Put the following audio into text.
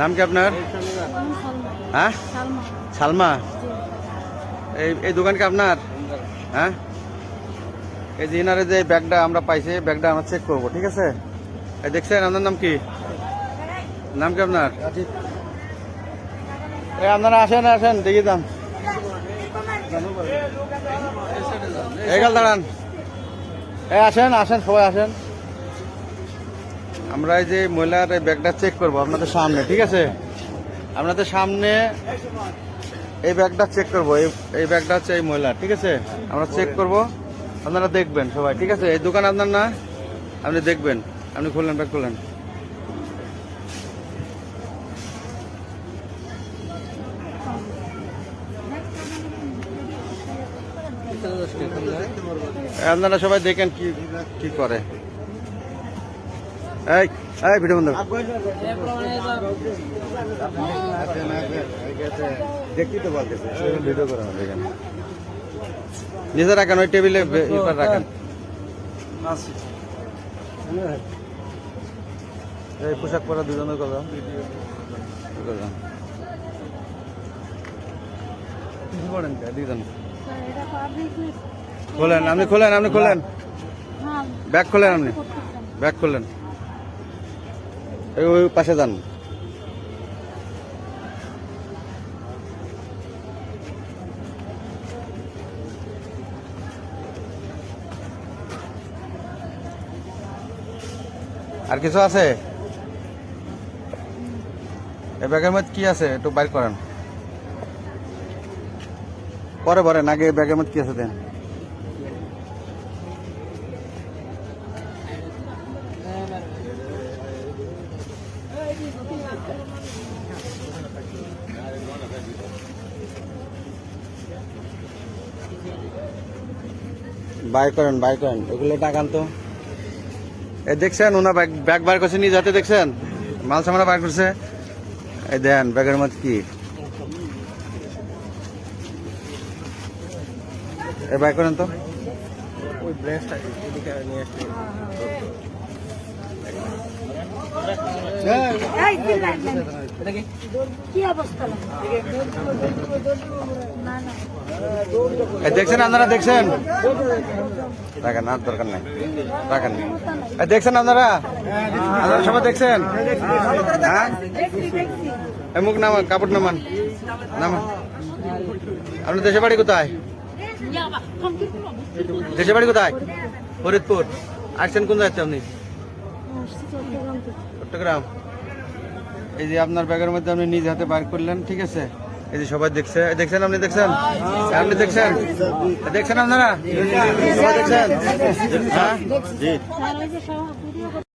নাম কি আপনার? হ্যাঁ? সালমা। এই এই দোকান কি আপনার? হ্যাঁ? এই যে যে ব্যাগটা আমরা পাইছি ব্যাগটা আমরা চেক করব, ঠিক আছে? এই দেখছেন, আপনার নাম কি? নাম কি আপনার? এই আপনারা আসেন আসেন দেখি দাম এগাল দাঁড়ান। এই আসেন আসেন, সবাই আসেন। আমরা এই যে মহিলার ব্যাগটা চেক করব আপনাদের সামনে, ঠিক আছে? আপনাদের সামনে এই ব্যাগটা চেক করব, এই ব্যাগটা হচ্ছে এই মহিলা ঠিক আছে? আমরা চেক করব, আপনারা দেখবেন সবাই, ঠিক আছে? এই দোকান আপনার না? আপনি দেখবেন, আপনি খুললেন, ব্যাগ খুললেন। আপনারা সবাই দেখেন কি কি করে। এই এই ভিডিও বন্ধ তো বলতেছে ভিডিও করে দেখেন নিজে রাখেন ওই টেবিলে ইপার রাখেন। এই পোশাক পরা দুজনের কথা দুজন। খোলেন আপনি খোলেন আপনি খোলেন। ব্যাগ খোলেন আপনি? ব্যাগ খোলেন। ওই পাশে যান। আর কিছু আছে? এই ব্যাগের মধ্যে কি আছে? একটু বাইর করেন। পরে ভরেন আগে ব্যাগের মধ্যে কি আছে দেন? বাই করেন বাই করেন। এগুলো টাকান তো এই দেখছেন ওনা ব্যাগ ব্যাগ বার করছে নিয়ে যাতে দেখছেন? মাল সামরা বার করছে। এই দেন ব্যাগের মধ্যে কি? এ বাই করেন তো। ওই ব্রেঞ্চটা এদিকে নিয়ে আসলে এটা কি কি অবস্থা না না এই দেখছেন আপনারা, দেখছেন? টাকা না, দরকার নাই। নেই দেখছেন আপনারা? আপনারা সবাই দেখছেন? হ্যাঁ? মুখ নামান, কাপড় নামান। নামান। আপনার দেশে বাড়ি কোথায়? দেশে বাড়ি কোথায়? ফরিদপুর। আসছেন কোন যাচ্ছে আপনি? চট্টগ্রাম। এই যে আপনার ব্যাগের মধ্যে আপনি নিজ হাতে বার করলেন, ঠিক আছে? এই যে সবাই দেখছে। দেখছেন আপনি দেখছেন? আপনি দেখছেন? দেখছেন আপনারা? দেখছেন? হ্যাঁ?